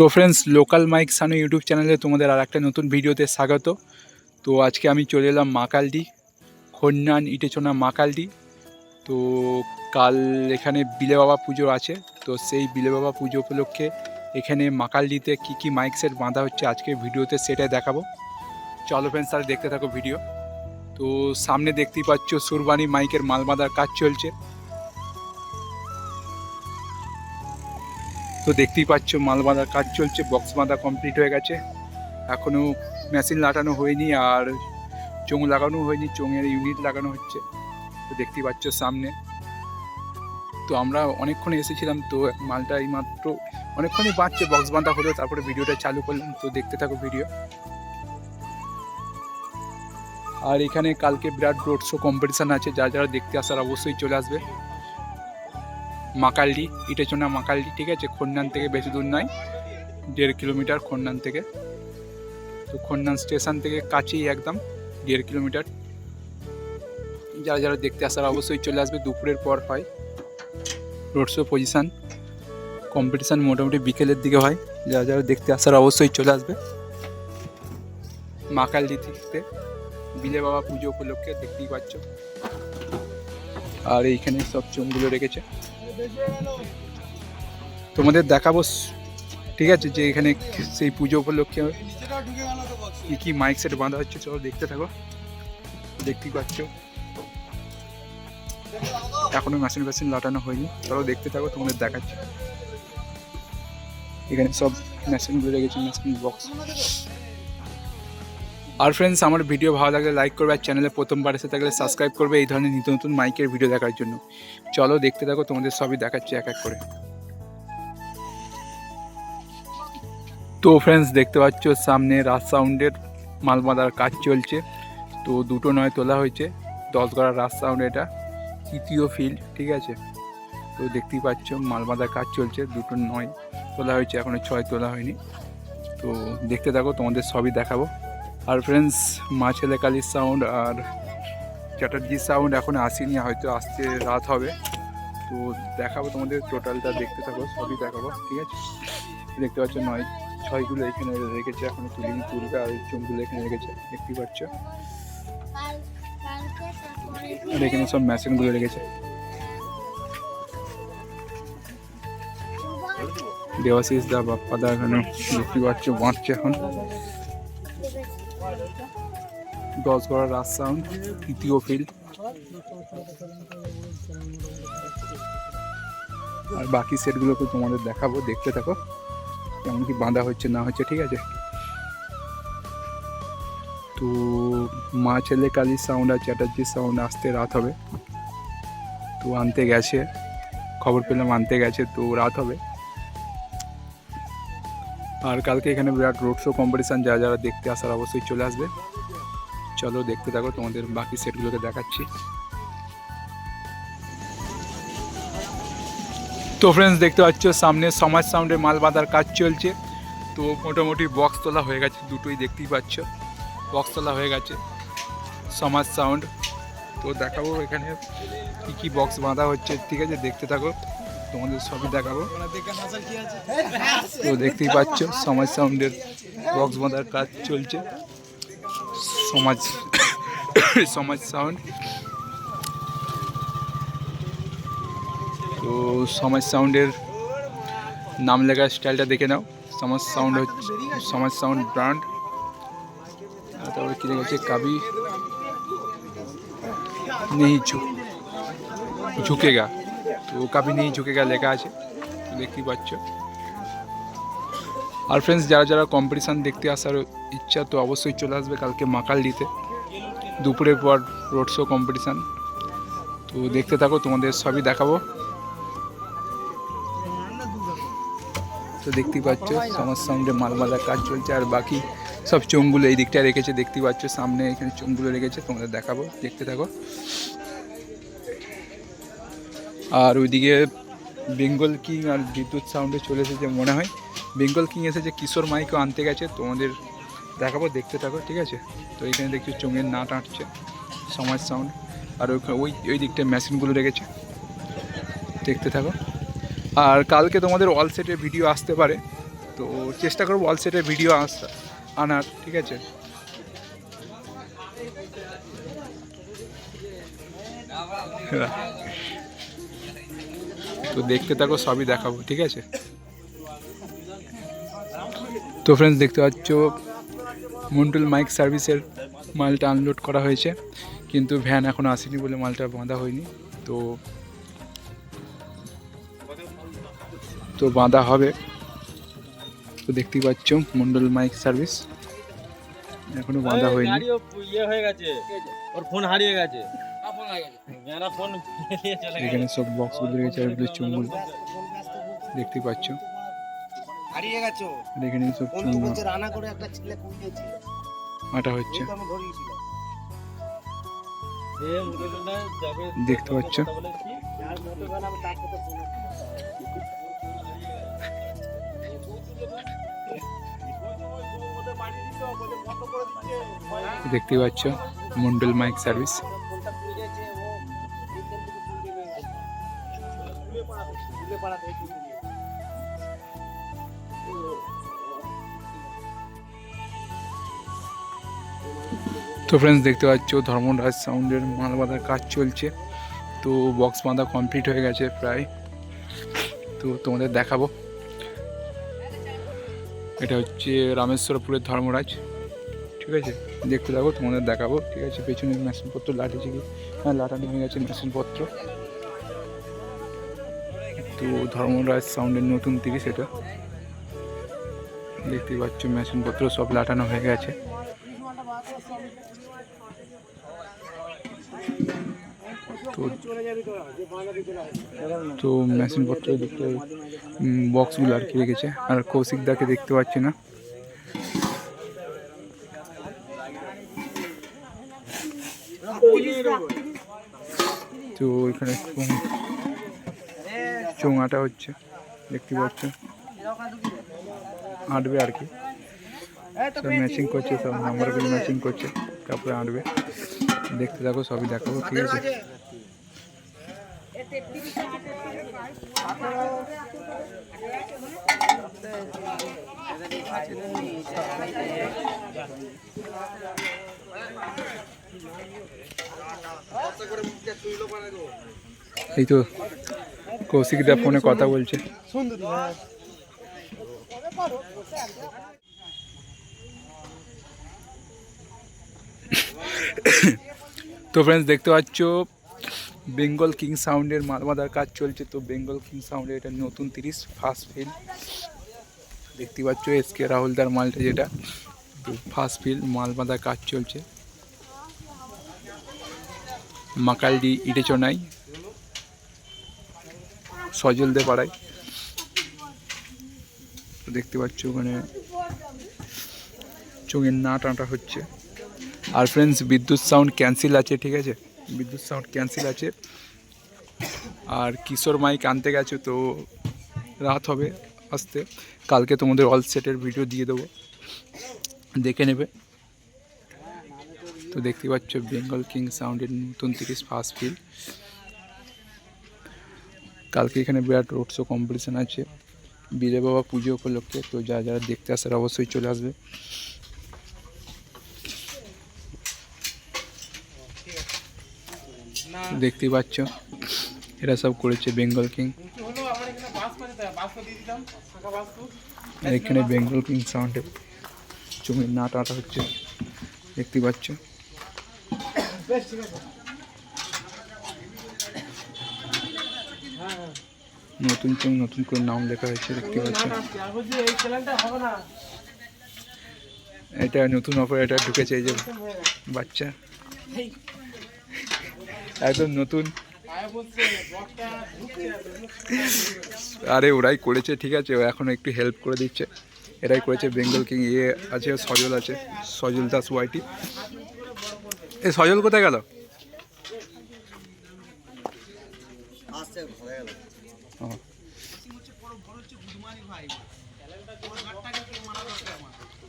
তো friends local mike Sanu YouTube চ্যানেলে তোমাদের আর একটা নতুন ভিডিওতে স্বাগত। তো আজকে আমি চলে এলাম মাকালডি খন্যান ইটেচোনা মাকালডি তো কাল এখানে বিলে বাবা পুজো আছে, তো সেই বিলে বাবা পুজো উপলক্ষে এখানে মাকালডিতে কী কী মাইক সেট বাঁধা হচ্ছে আজকে ভিডিওতে সেটাই দেখাবো। চলো ফ্রেন্ডস তাহলে দেখতে থাকো ভিডিও তো সামনে দেখতেই পাচ্ছ সুরবানি মাইকের মাল বাঁধার কাজ চলছে। তো দেখতেই পাচ্ছ, মাল বাঁধার কাজ চলছে বক্স বাঁধা কমপ্লিট হয়ে গেছে। এখনও মেশিন লাটানো হয়নি আর চোঙ লাগানো হয়নি, চোঙের ইউনিট লাগানো হচ্ছে। তো দেখতেই পাচ্ছ সামনে। তো আমরা অনেকক্ষণ এসেছিলাম, তো মালটা এইমাত্র অনেকক্ষণই বাঁচছে বক্স বাঁধা হলো, তারপরে ভিডিওটা চালু করলাম, তো দেখতে থাকো ভিডিও আর এখানে কালকে বিরাট রোড শো কম্পিটিশান আছে, যারা যারা দেখতে আসার অবশ্যই চলে আসবে। মাকালডি, ইটেচোনা মাকালডি, ঠিক আছে? খন্ডান থেকে বেশি দূর নয়, দেড় কিলোমিটার খন্ডান থেকে। তো খন্ডান স্টেশন থেকে কাছেই একদম দেড় কিলোমিটার। যারা যারা দেখতে আসার অবশ্যই চলে আসবে, দুপুরের পর হয়। রোড শো পজিশান কম্পিটিশান মোটামুটি বিকেলের দিকে হয়। যারা যারা দেখতে আসার অবশ্যই চলে আসবে। মাকালডি থেকে বিলে বাবা পুজো উপলক্ষে দেখতেই পাচ্ছ। আর এইখানে সব চোঙগুলো রেখেছে। তোমাদের দেখাবো ঠিক আছে, যে এখানে সেই পুজো উপলক্ষে কি কি মাইক সেট বাঁধা হচ্ছে, চলো দেখতে থাকো। দেখতেই পাচ্ছ। এখনও মেশিন ফ্যাশিন লাটানো হয়নি। চলো দেখতে থাকো, তোমাদের দেখাচ্ছি। এখানে সব মেশিনগুলো রেখেছে মেশিন বক্স আর ফ্রেন্ডস আমার ভিডিও ভালো লাগলে লাইক করবে আর চ্যানেলে প্রথমবার এসে থাকলে সাবস্ক্রাইব করবে। এই ধরনের নিত্য নতুন মাইকের ভিডিও দেখার জন্য। চলো দেখতে থাকো, তোমাদের সবই দেখাচ্ছি এক এক করে। তো ফ্রেন্ডস দেখতে পাচ্ছ সামনে রাজ সাউন্ডের মাল বাঁধার কাজ চলছে। তো দুটো নয় তোলা হয়েছে দশ গড়া রাজ সাউন্ড এটা, তৃতীয় ফিল্ড ঠিক আছে? তো দেখতেই পাচ্ছ মাল বাঁধার কাজ চলছে, দুটো নয় তোলা হয়েছে, এখনও ছয় তোলা হয়নি। তো দেখতে থাকো, তোমাদের সবই দেখাবো। আর ফ্রেন্ডস মা ছেলে কালীর সাউন্ড আর চ্যাটার্জি সাউন্ড এখন আসেনি, হয়তো আসতে রাত হবে। তো দেখাবো তোমাদের টোটালটা দেখতে থাকো, সবই দেখাবো, ঠিক আছে? দেখতে পাচ্ছ নয়, ছয়গুলো এখানে রেখেছে, এখন তুলিনি, তুলবে আর চুমগুলো এখানে রেখেছে, দেখতেই পাচ্ছ? আর এখানে সব মেশিনগুলো রেখেছে। দেবাশিস দা, বাপ্পা দা এখানে দেখতে পাচ্ছ, বাঁচছে এখন। দশ গড়া রাজ সাউন্ড তৃতীয় ফিল্ড আর বাকি সেটগুলোকে তোমাদের দেখাবো, দেখতে থাকো। কেমন কি বাঁধা হচ্ছে, না হচ্ছে, ঠিক আছে? তো মা ছেলে কালী সাউন্ড আর চ্যাটার্জির সাউন্ড আসতে রাত হবে। তো আনতে গেছে। খবর পেলাম আনতে গেছে, তো রাত হবে। আর কালকে এখানে বিরাট রোড শো কম্পিটিশান যারা যারা দেখতে আসার অবশ্যই চলে আসবে। চলো দেখতে থাকো, তোমাদের বাকি সেটগুলোকে দেখাচ্ছি। তো ফ্রেন্ডস দেখতে পাচ্ছ, সামনে সমাজ সাউন্ডে মাল বাঁধার কাজ চলছে। তো মোটামুটি বক্স তোলা হয়ে গেছে, দুটোই দেখতেই পাচ্ছ। বক্স তোলা হয়ে গেছে, সমাজ সাউন্ড তো দেখাবো এখানে কী কী বক্স বাঁধা হচ্ছে, ঠিক আছে, দেখতে থাকো, তোমাদের সবই দেখাবো। তো দেখতেই পাচ্ছ, সমাজ সাউন্ডের বক্স বাঁধার কাজ চলছে। সমাজ সমাজ সাউন্ড তো সমাজ সাউন্ডের নাম লেখার স্টাইলটা দেখে নাও। সমাজ সাউন্ড হচ্ছে, সমাজ সাউন্ড ব্র্যান্ড তারপরে কী লেগেছে কাবি নেই ঝুঁকেগা। তো কাবি নেই ঝুঁকেগা লেখা আছে দেখতেই পাচ্ছ। আর ফ্রেন্ডস যারা যারা কম্পিটিশান দেখতে আসার ইচ্ছা, তো অবশ্যই চলে আসবে কালকে মাকালডিতে। দুপুরের পর রোড শো কম্পিটিশান তো দেখতে থাকো, তোমাদের সবই দেখাবো। তো দেখতেই পাচ্ছ সাউন্ডে মাল মালার কাজ চলছে, আর বাকি সব চোঙগুলো এই দিকটা রেখেছে। দেখতেই পাচ্ছ, সামনে এখানে চোঙগুলো রেখেছে, তোমাদের দেখাবো, দেখতে থাকো। আর ওইদিকে বেঙ্গল কিং আর বিদ্যুৎ সাউন্ডে চলে এসেছে মনে হয়। বেঙ্গল কিং এসে যে কিশোর মাইকও আনতে গেছে, তোমাদের দেখাবো, দেখতে থাকো, ঠিক আছে? তো এখানে দেখছি চোঙের নাট আঁটছে, সমাজ সাউন্ড আর ওই ওই দিকটায় মেশিনগুলো রেখেছে, দেখতে থাকো। আর কালকে তোমাদের অল সেটের ভিডিও আসতে পারে, তো চেষ্টা করব অল সেটের ভিডিও আস, আনার, ঠিক আছে? তো দেখতে থাকো, সবই দেখাবো, ঠিক আছে? তো ফ্রেন্ডস দেখতে পাচ্ছ মন্টুল মাইক সার্ভিসের মালটা আনলোড করা হয়েছে। কিন্তু ভ্যান এখন আসেনি বলে মালটা বাঁধা হয়নি। তো তো বাঁধা হবে। তো দেখতেই পাচ্ছ মন্ডল মাইক সার্ভিস এখনও বাঁধা হয়নি। ইয়ে হয়ে গেছে। ওর ফোন হারিয়ে গেছে। গেছে এখানে সব রয়েছে আর এগুলো চুমগুলো দেখতেই পাচ্ছ। হারিয়ে গেছো। আর এখানে সব বন্ধু বলছে রান্না করে একটা ছেলে কুড়িয়েছে আটা হচ্ছে। আমি ধরিয়েছিলাম দেখতে পাচ্ছ? দেখতেই পাচ্ছ? Mondal mike service. তো ফ্রেন্ডস দেখতে পাচ্ছ, ধর্মরাজ সাউন্ডের মাল বাঁধার কাজ চলছে। তো বক্স বাঁধা কমপ্লিট হয়ে গেছে প্রায়। তো তোমাদের দেখাবো। এটা হচ্ছে রামেশ্বরপুরের ধর্মরাজ। ঠিক আছে? দেখতে থাকো, তোমাদের দেখাবো। ঠিক আছে? পেছনে মেশিনপত্র লাটেছে কি? হ্যাঁ লাটানো হয়ে গেছে মেশিনপত্র। তো ধর্মরাজ সাউন্ডের নতুন তিরিশ এটা। দেখতে পাচ্ছ, মেশিনপত্র সব লাটানো হয়ে গেছে। তো তো মেশিনপত্র দেখতে বক্সগুলো আর কি রেখেছে। আর কৌশিক দাকে দেখতে পাচ্ছি না। তো এখানে চোঙাটা হচ্ছে, দেখতে পাচ্ছ। আঁটবে আর কি। সব ম্যাচিং করছে, সব নাম্বারগুলো ম্যাচিং করছে, তারপরে আঁটবে। দেখতে থাকো, সবই দেখাবো, ঠিক আছে? এই তো কৌশিকদা ফোনে কথা বলছে। তো ফ্রেন্ডস দেখতে পাচ্ছ বেঙ্গল কিং সাউন্ডের মালমাদার কাজ চলছে, তো বেঙ্গল কিং সাউন্ডের এটা নতুন তিরিশ ফার্স্ট ফিল দেখতে পাচ্ছ এস কে রাহুলদার মালটা যেটা ফার্স্ট ফিল মালমাদার কাজ চলছে। মাকালডি ইটেচনাই সজলদে পাড়ায় দেখতে পাচ্ছ ওখানে চোঙের না আটা হচ্ছে। আর ফ্রেন্ডস বিদ্যুৎ সাউন্ড ক্যান্সেল আছে, ঠিক আছে? বিদ্যুৎ সাউন্ড ক্যান্সেল আছে। আর কিশোর মাইক আনতে গেছে, তো রাত হবে আসতে। কালকে তোমাদের অল সেটের ভিডিও দিয়ে দেবো। দেখে নেবে। তো দেখতে পাচ্ছ বেঙ্গল কিং সাউন্ডের নতুন তিরিশ ফার্স্ট ফিল কালকে এখানে বিরাট রোড শো কম্পিটিশান আছে। বীরে বাবা পুজো উপলক্ষে, তো যারা যারা দেখতে আসার অবশ্যই চলে আসবে। দেখতেই পাচ্ছ। এরা সব করেছে বেঙ্গল কিং। এখানে বেঙ্গল কিং সাউন্ডে জমির নাট আটা হচ্ছে। দেখতে পাচ্ছ। নতুন চোখ নতুন করে নাম লেখা হয়েছে, দেখতে পাচ্ছ। এটা নতুন অপারেটার ঢুকেছে এই যে বাচ্চা। একদম নতুন। আরে ওরাই করেছে ঠিক আছে ও এখন একটু হেল্প করে দিচ্ছে। এরাই করেছে বেঙ্গল কিং ইয়ে আছে সজল আছে সজল দাস ওয়াইটি এ সজল কোথায় গেল।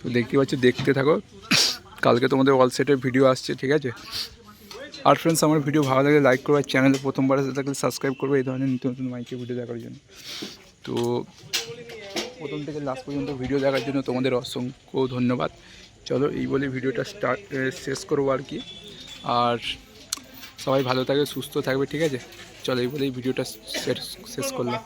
তো দেখতে পাচ্ছ দেখতে থাকো। কালকে তোমাদের অল সেটের ভিডিও আসছে ঠিক আছে? আর ফ্রেন্ডস আমার ভিডিও ভালো লাগলে লাইক করবে চ্যানেলে প্রথমবার এসে থাকলে সাবস্ক্রাইব করবে। এই ধরনের নতুন নতুন মাইকে ভিডিও দেখার জন্য। তো প্রথম থেকে লাস্ট পর্যন্ত ভিডিও দেখার জন্য তোমাদের অসংখ্য ধন্যবাদ। চলো, এই বলে ভিডিওটা স্টার্ট শেষ করব আর কি। আর সবাই ভালো থাকবে, সুস্থ থাকবে, ঠিক আছে? চলো, এই বলেই ভিডিওটা শেষ শেষ করলাম।